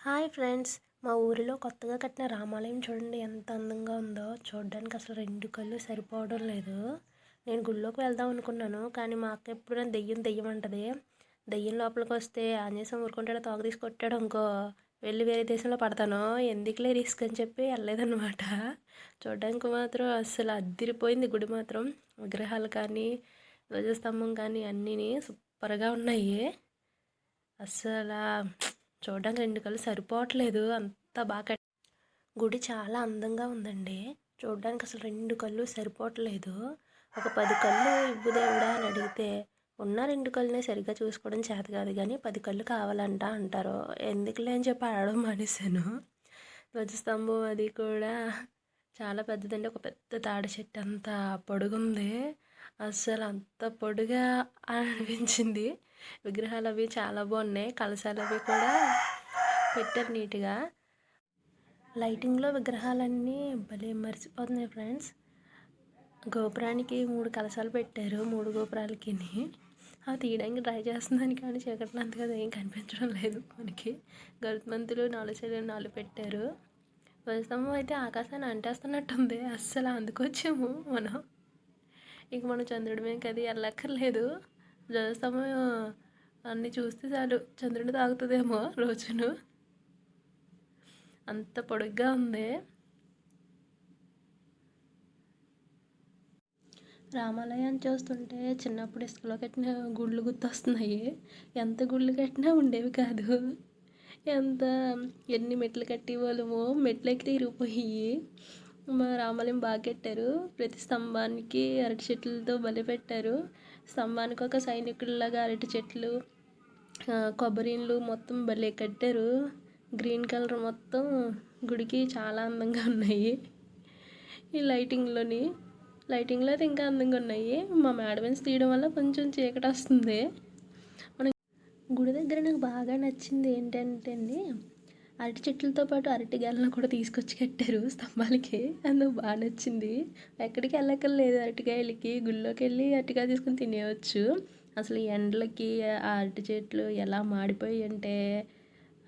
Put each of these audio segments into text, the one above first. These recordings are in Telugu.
హాయ్ ఫ్రెండ్స్ మా ఊరిలో కొత్తగా కట్టిన రామాలయం చూడండి ఎంత అందంగా ఉందో. చూడడానికి అసలు రెండు కళ్ళు సరిపోవడం లేదు. నేను గుళ్ళోకి వెళ్దాం అనుకున్నాను కానీ మా అక్క ఎప్పుడైనా దెయ్యం దెయ్యం అంటది దెయ్యం లోపలికి వస్తే ఆంజనేయం ఊరుకుంటాడో తోక తీసి కొట్టాడు ఇంకో వెళ్ళి వేరే దేశంలో పడతాను. ఎందుకులే రిస్క్ అని చెప్పి వెళ్ళలేదన్నమాట. చూడడానికి మాత్రం అసలు అద్దిరిపోయింది గుడి మాత్రం. విగ్రహాలు కానీ ధ్వజస్తంభం కానీ అన్నీ సూపర్గా ఉన్నాయి. అసలు చూడడానికి రెండు కళ్ళు సరిపోవట్లేదు. అంత బాగా గుడి చాలా అందంగా ఉందండి. చూడడానికి అసలు రెండు కళ్ళు సరిపోవట్లేదు. ఒక పది కళ్ళు ఇవ్వు దేవుడా అని అడిగితే ఉన్న రెండు కళ్ళనే సరిగ్గా చూసుకోవడం చేత కాదు కానీ పది కళ్ళు కావాలంట అంటారు. ఎందుకులే అని చెప్పి అడగడం మానేశాను. ధ్వజస్తంభం అది కూడా చాలా పెద్దదండి. ఒక పెద్ద తాడి చెట్టు అంత పొడుగుంది. అసలు అంత పొడుగా అనిపించింది. విగ్రహాలు అవి చాలా బాగున్నాయి. కలశాలు అవి కూడా పెట్టారు నీట్గా. లైటింగ్లో విగ్రహాలన్నీ భలే మర్చిపోతున్నాయి ఫ్రెండ్స్. గోపురానికి మూడు కలశాలు పెట్టారు మూడు గోపురాలకి అవి తీయడానికి ట్రై చేస్తుందని కానీ చీకట్లో అంతగా ఏం కనిపించడం లేదు మనకి. గరుత్మంతులు నాలుగు సైడ్లు నాలుగు పెట్టారు. ప్రస్తుతం అయితే ఆకాశాన్ని అంటేస్తున్నట్టుంది. అస్సలు అందుకొచ్చాము మనం. ఇక మనం చంద్రుడి మీద అది వెళ్ళక్కర్లేదు. సమయం అన్నీ చూస్తే చాలు. చంద్రుని తాగుతుందేమో రోజును. అంత పొడుగ్గా ఉంది. రామాలయాన్ని చూస్తుంటే చిన్నప్పుడు ఇసుకలో కట్టిన గుళ్ళు గుర్తొస్తున్నాయి. ఎంత గుళ్ళు కట్టినా ఉండేవి కాదు. ఎంత ఎన్ని మెట్లు కట్టేవాళ్ళమో మెట్లు ఎక్కి ఇరిగిపోయి మా రామాలయం బాగా కట్టారు. ప్రతి స్తంభానికి అరటి చెట్లతో బలి పెట్టారు. స్తంభానికి ఒక సైనికుల్లాగా అరటి చెట్లు కొబ్బరిలు మొత్తం భలే కట్టారు. గ్రీన్ కలర్ మొత్తం గుడికి చాలా అందంగా ఉన్నాయి. ఈ లైటింగ్లోని లైటింగ్లో అయితే ఇంకా అందంగా ఉన్నాయి. మా మేడమెన్స్ తీయడం వల్ల కొంచెం చీకటి వస్తుంది. మన గుడి దగ్గర నాకు బాగా నచ్చింది ఏంటంటే అండి అరటి చెట్లతో పాటు అరటి గెలను కూడా తీసుకొచ్చి కట్టారు స్తంభాలకి. అందుకు బాగా నచ్చింది. ఎక్కడికి వెళ్ళక్కర్లేదు. అరటికాయలకి గుళ్ళోకి వెళ్ళి అరటికాయ తీసుకుని తినేయవచ్చు అసలు ఎండలకి ఆ అరటి చెట్లు ఎలా మాడిపోయి అంటే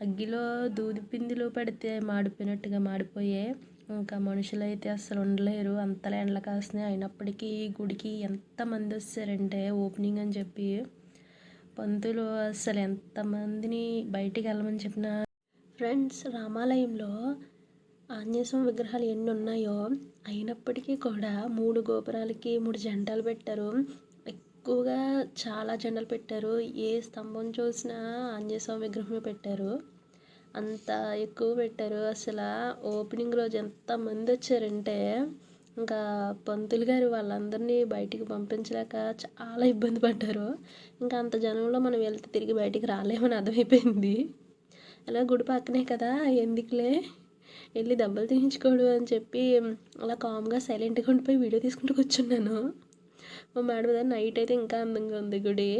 అగ్గిలో దూది పిండిలో పెడితే మాడిపోయినట్టుగా మాడిపోయాయి ఇంకా మనుషులు అయితే అసలు ఉండలేరు. అంతలా ఎండలు కాస్తున్నాయి. అయినప్పటికీ గుడికి ఎంతమంది వచ్చారంటే ఓపెనింగ్ అని చెప్పి. పంతులు అసలు ఎంతమందిని బయటికి వెళ్ళమని చెప్పినా ఫ్రెండ్స్ రామాలయంలో ఆంజనేయస్వామి విగ్రహాలు ఎన్ని ఉన్నాయో అయినప్పటికీ కూడా మూడు గోపురాలకి మూడు జెండాలు పెట్టారు. ఎక్కువగా చాలా జెండాలు పెట్టారు. ఏ స్తంభం చూసినా ఆంజనేయస్వామి విగ్రహమే పెట్టారు. అంత ఎక్కువ పెట్టారు. అసలు ఓపెనింగ్ రోజు ఎంతమంది వచ్చారంటే ఇంకా పంతులు గారు వాళ్ళందరినీ బయటికి పంపించలేక చాలా ఇబ్బంది పడ్డారు. ఇంకా అంత జనంలో మనం వెళ్తే తిరిగి బయటికి రాలేమని అర్థమైపోయింది. అలా గుడి పక్కనే కదా ఎందుకులే? వెళ్ళి దెబ్బలు తీయించుకోడు అని చెప్పి అలా కామ్గా సైలెంట్గా ఉండిపోయి వీడియో తీసుకుంటూ కూర్చున్నాను. మా మేడం నైట్ అయితే ఇంకా అందంగా ఉంది గుడి.